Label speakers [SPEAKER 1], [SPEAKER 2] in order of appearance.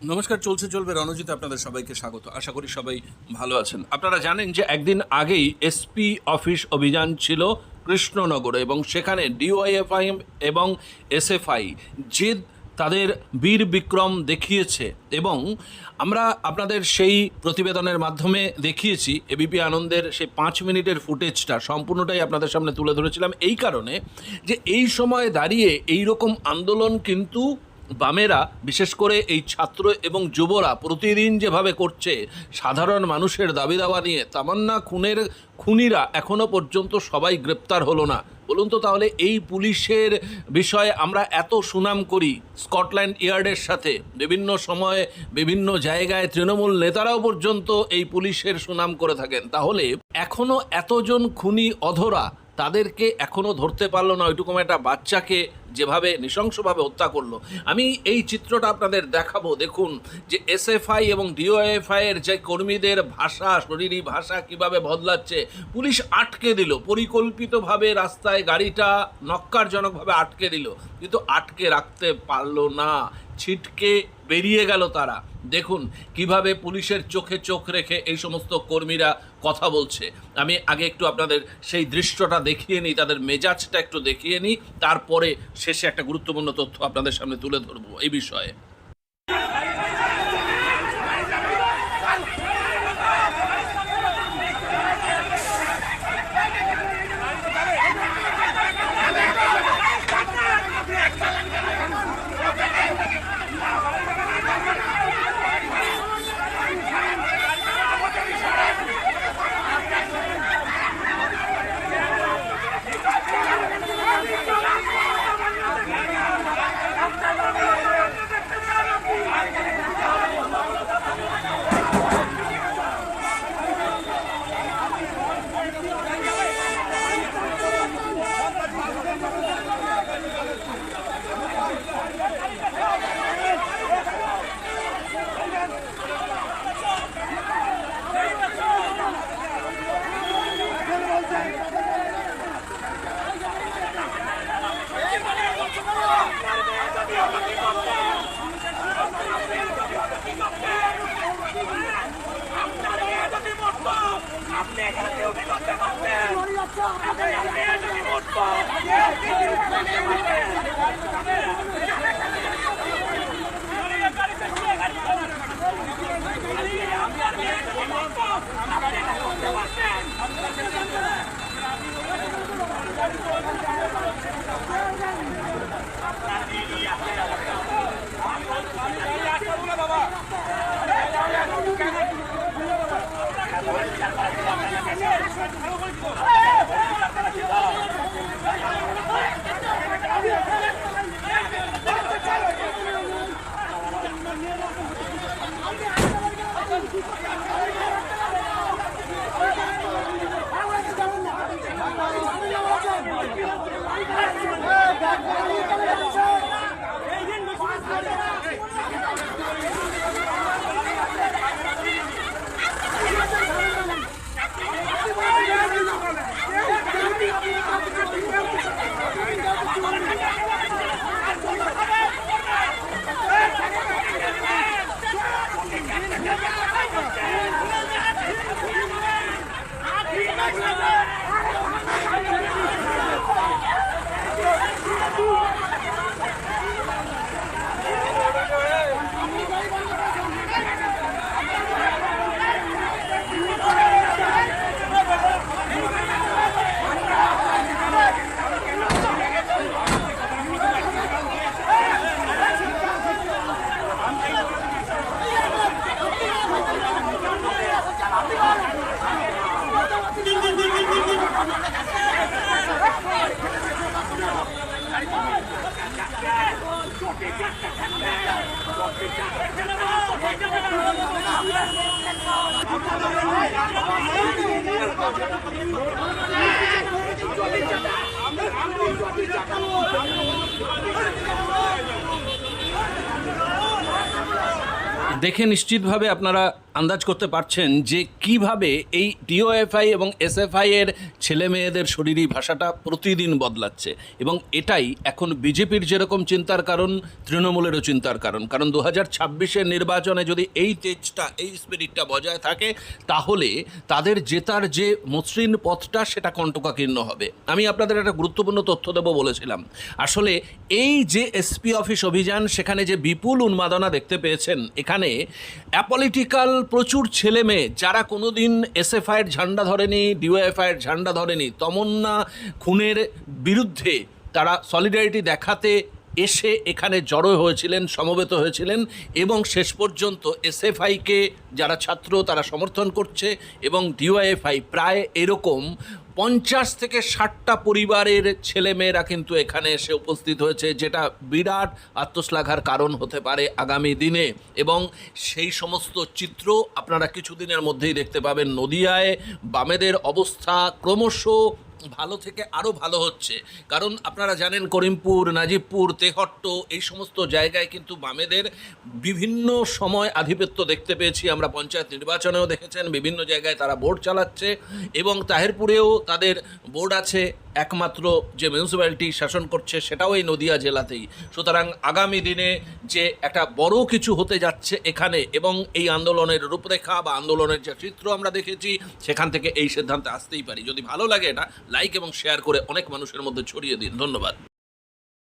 [SPEAKER 1] নমস্কার, চলছে, চলবে রণজিৎ আপনাদের সবাইকে স্বাগত। আশা করি সবাই ভালো আছেন। আপনারা জানেন যে একদিন আগেই এসপি অফিস অভিযান ছিল কৃষ্ণনগরে এবং সেখানে ডিওয়াইএফআই এবং এসএফআই যে তাদের বীর বিক্রম দেখিয়েছে এবং আমরা আপনাদের সেই প্রতিবেদনের মাধ্যমে দেখিয়েছি এবিপি আনন্দের সেই পাঁচ মিনিটের ফুটেজটা সম্পূর্ণটাই আপনাদের সামনে তুলে ধরেছিলাম। এই কারণে যে এই সময় দাঁড়িয়ে এই রকম আন্দোলন কিন্তু বামেরা, বিশেষ করে এই ছাত্র এবং যুবরা প্রতিদিন যেভাবে করছে, সাধারণ মানুষের দাবি দাওয়া নিয়ে তামান্না খুনের খুনিরা এখনও পর্যন্ত সবাই গ্রেপ্তার হলো না। বলুন তো তাহলে এই পুলিশের বিষয়ে আমরা এত সুনাম করি স্কটল্যান্ড ইয়ার্ডের সাথে। বিভিন্ন সময়ে বিভিন্ন জায়গায় তৃণমূল নেতারাও পর্যন্ত এই পুলিশের সুনাম করে থাকেন। তাহলে এখনও এতজন খুনি অধরা তাদেরকে এখনও ধরতে পারল না ওইটুকু একটা বাচ্চাকে যেভাবে নৃশংসভাবে হত্যা করল। আমি এই চিত্রটা আপনাদের দেখাবো। দেখুন যে এসএফআই এবং ডিওএফআই এর যে কর্মীদের ভাষা, শরীরী ভাষা কীভাবে বদলাচ্ছে, পুলিশ আটকে দিল। পরিকল্পিতভাবে রাস্তায় গাড়িটা নক্কারজনকভাবে আটকে দিল। কিন্তু আটকে রাখতে পারল না। ছিটকে বেরিয়ে গেল তারা। দেখুন কীভাবে পুলিশের চোখে চোখ রেখে এই সমস্ত কর্মীরা কথা বলছে। আমি আগে একটু আপনাদের সেই দৃশ্যটা দেখিয়ে নিই, তাদের মেজাজটা একটু দেখিয়ে নিই, তারপরে শেষে একটা গুরুত্বপূর্ণ তথ্য আপনাদের সামনে তুলে ধরবো এই বিষয়ে। Avrupa! দেখে নিশ্চিতভাবে আপনারা আন্দাজ করতে পারছেন যে কীভাবে এই ডিওএফআই এবং এসএফআই এর ছেলে মেয়েদের শরীরী ভাষাটা প্রতিদিন বদলাচ্ছে? এবং এটাই এখন বিজেপির যেরকম চিন্তার কারণ, তৃণমূলেরও চিন্তার কারণ। কারণ দু হাজার ছাব্বিশের নির্বাচনে যদি এই তেজটা, এই স্পিরিটটা বজায় থাকে, তাহলে তাদের জেতার যে মসৃণ পথটা, সেটা কণ্টকাকীর্ণ হবে। আমি আপনাদের একটা গুরুত্বপূর্ণ তথ্য দেবো বলেছিলাম। আসলে এই যে এসপি অফিস অভিযান, সেখানে যে বিপুল উন্মাদনা দেখতে পেয়েছেন, এখানে অ্যাপলিটিক্যাল প্রচুর ছেলে মেয়ে, যারা কোনোদিন এসএফআইয়ের ঝান্ডা ধরেনি ডিওএফআইয়ের ঝান্ডা ধরেনি, তমন্না খুনের বিরুদ্ধে তারা সলিডারিটি দেখাতে এসে এখানে জড়ো হয়েছিলেন, সমবেত হয়েছিলেন এবং শেষ পর্যন্ত এসএফআইকে যারা ছাত্র তারা সমর্থন করছে এবং ডিওয়াইএফআই প্রায় এরকম পঞ্চাশ থেকে ষাটটা পরিবারের ছেলেমেয়েরা কিন্তু এখানে এসে উপস্থিত হয়েছে, যেটা বিরাট আত্মশ্লাঘার কারণ হতে পারে আগামী দিনে। এবং সেই সমস্ত চিত্র আপনারা কিছুদিনের মধ্যেই দেখতে পাবেন নদিয়ায়। বামেদের অবস্থা ক্রমশ ভালো থেকে আরও ভালো হচ্ছে। কারণ আপনারা জানেন করিমপুর, নাজিবপুর, তেহট্ট এই সমস্ত জায়গায় কিন্তু বামেদের বিভিন্ন সময় আধিপত্য দেখতে পেয়েছি। আমরা পঞ্চায়েত নির্বাচনেও দেখেছেন বিভিন্ন জায়গায় তারা বোর্ড চালাচ্ছে এবং তাহেরপুরেও তাদের বোর্ড আছে। একমাত্র যে মিউনিসিপ্যালিটি শাসন করছে সেটাও এই নদিয়া জেলাতেই। সুতরাং আগামী দিনে যে একটা বড় কিছু হতে যাচ্ছে এখানে এবং এই আন্দোলনের রূপরেখা বা আন্দোলনের যে চিত্র আমরা দেখেছি, সেখান থেকে এই সিদ্ধান্তে আসতেই পারি। যদি ভালো লাগে এটা লাইক এবং শেয়ার করে অনেক মানুষের মধ্যে ছড়িয়ে দিন। ধন্যবাদ।